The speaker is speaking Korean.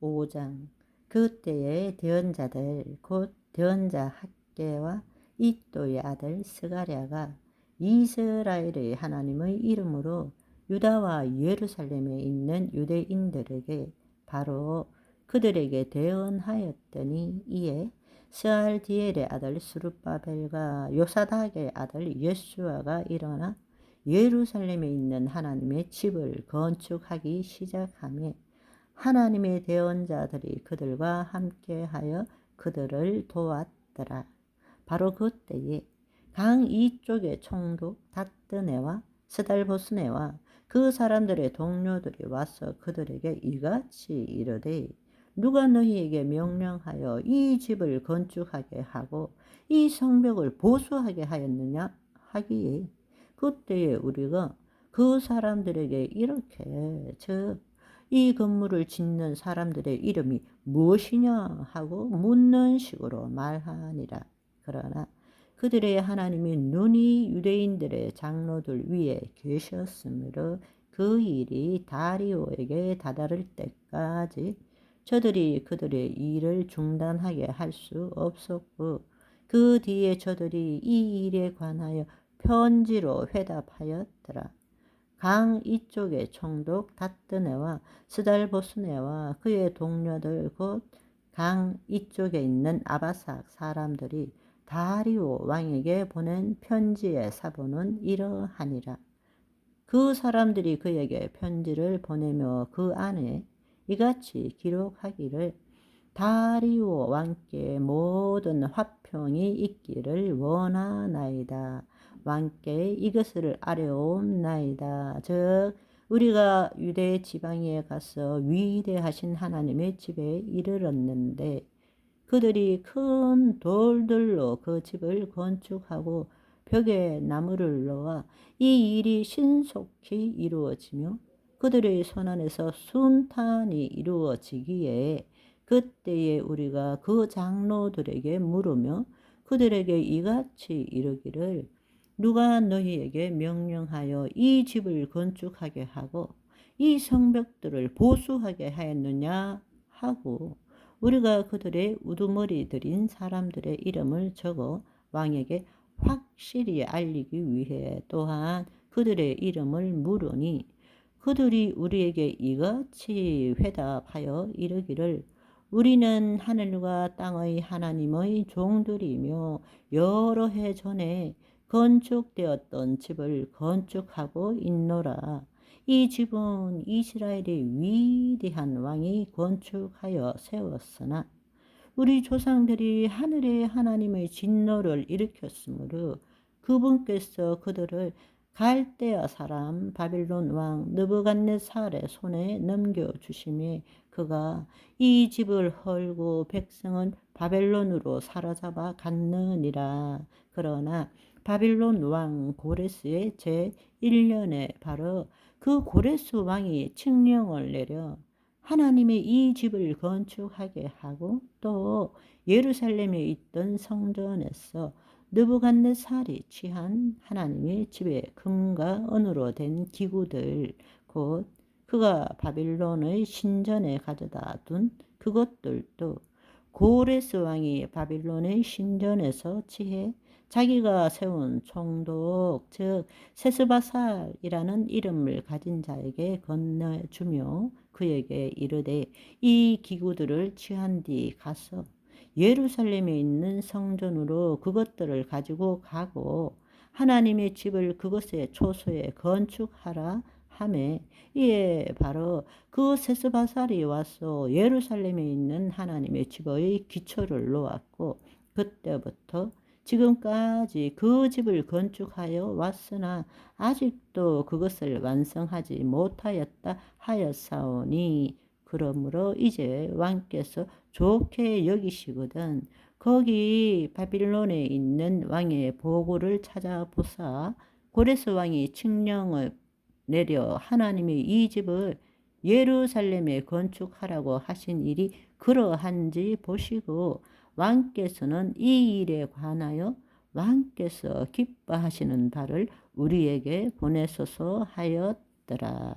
5장. 그 때의 대언자들 곧 대언자 학계와 이또의 아들 스가랴가 이스라엘의 하나님의 이름으로 유다와 예루살렘에 있는 유대인들에게 바로 그들에게 대언하였더니 이에 스알디엘의 아들 수르바벨과 요사닥의 아들 예수아가 일어나 예루살렘에 있는 하나님의 집을 건축하기 시작하며 하나님의 대언자들이 그들과 함께하여 그들을 도왔더라. 바로 그때에 강 이쪽의 총독 다뜨네와 스달보스네와 그 사람들의 동료들이 와서 그들에게 이같이 이르되 누가 너희에게 명령하여 이 집을 건축하게 하고 이 성벽을 보수하게 하였느냐 하기에 그때에 우리가 그 사람들에게 이렇게 즉 이 건물을 짓는 사람들의 이름이 무엇이냐 하고 묻는 식으로 말하니라. 그러나 그들의 하나님이 눈이 유대인들의 장로들 위에 계셨으므로 그 일이 다리오에게 다다를 때까지 저들이 그들의 일을 중단하게 할 수 없었고 그 뒤에 저들이 이 일에 관하여 편지로 회답하였더라. 강 이쪽의 총독 다뜨네와 스달보스네와 그의 동료들 곧 강 이쪽에 있는 아바삭 사람들이 다리오 왕에게 보낸 편지의 사본은 이러하니라. 그 사람들이 그에게 편지를 보내며 그 안에 이같이 기록하기를 다리오 왕께 모든 화평이 있기를 원하나이다. 왕께 이것을 아뢰옵나이다. 즉 우리가 유대 지방에 가서 위대하신 하나님의 집에 이르렀는데 그들이 큰 돌들로 그 집을 건축하고 벽에 나무를 넣어 이 일이 신속히 이루어지며 그들의 손안에서 순탄이 이루어지기에 그때에 우리가 그 장로들에게 물으며 그들에게 이같이 이르기를 누가 너희에게 명령하여 이 집을 건축하게 하고 이 성벽들을 보수하게 하였느냐? 하고 우리가 그들의 우두머리들인 사람들의 이름을 적어 왕에게 확실히 알리기 위해 또한 그들의 이름을 물으니 그들이 우리에게 이같이 회답하여 이르기를 우리는 하늘과 땅의 하나님의 종들이며 여러 해 전에 건축되었던 집을 건축하고 있노라. 이 집은 이스라엘의 위대한 왕이 건축하여 세웠으나 우리 조상들이 하늘의 하나님의 진노를 일으켰으므로 그분께서 그들을 갈대아 사람 바빌론 왕 느부갓네살의 손에 넘겨 주심에 그가 이 집을 헐고 백성은 바벨론으로 사로잡아 갔느니라. 그러나 바빌론 왕 고레스의 제 1년에 바로 그 고레스 왕이 칙령을 내려 하나님의 이 집을 건축하게 하고 또 예루살렘에 있던 성전에서 느부갓네살이 취한 하나님의 집에 금과 은으로 된 기구들 곧 그가 바빌론의 신전에 가져다 둔 그것들도 고레스 왕이 바빌론의 신전에서 취해 자기가 세운 총독 즉 세스바살이라는 이름을 가진 자에게 건네주며 그에게 이르되 이 기구들을 취한 뒤 가서 예루살렘에 있는 성전으로 그것들을 가지고 가고 하나님의 집을 그것의 초소에 건축하라 함에 이에 바로 그 세스바살이 와서 예루살렘에 있는 하나님의 집의 기초를 놓았고 그때부터 지금까지 그 집을 건축하여 왔으나 아직도 그것을 완성하지 못하였다 하였사오니 그러므로 이제 왕께서 좋게 여기시거든. 거기 바빌론에 있는 왕의 보고를 찾아보사 고레스 왕이 칙령을 내려 하나님의 이 집을 예루살렘에 건축하라고 하신 일이 그러한지 보시고 왕께서는 이 일에 관하여 왕께서 기뻐하시는 바를 우리에게 보내소서 하였더라.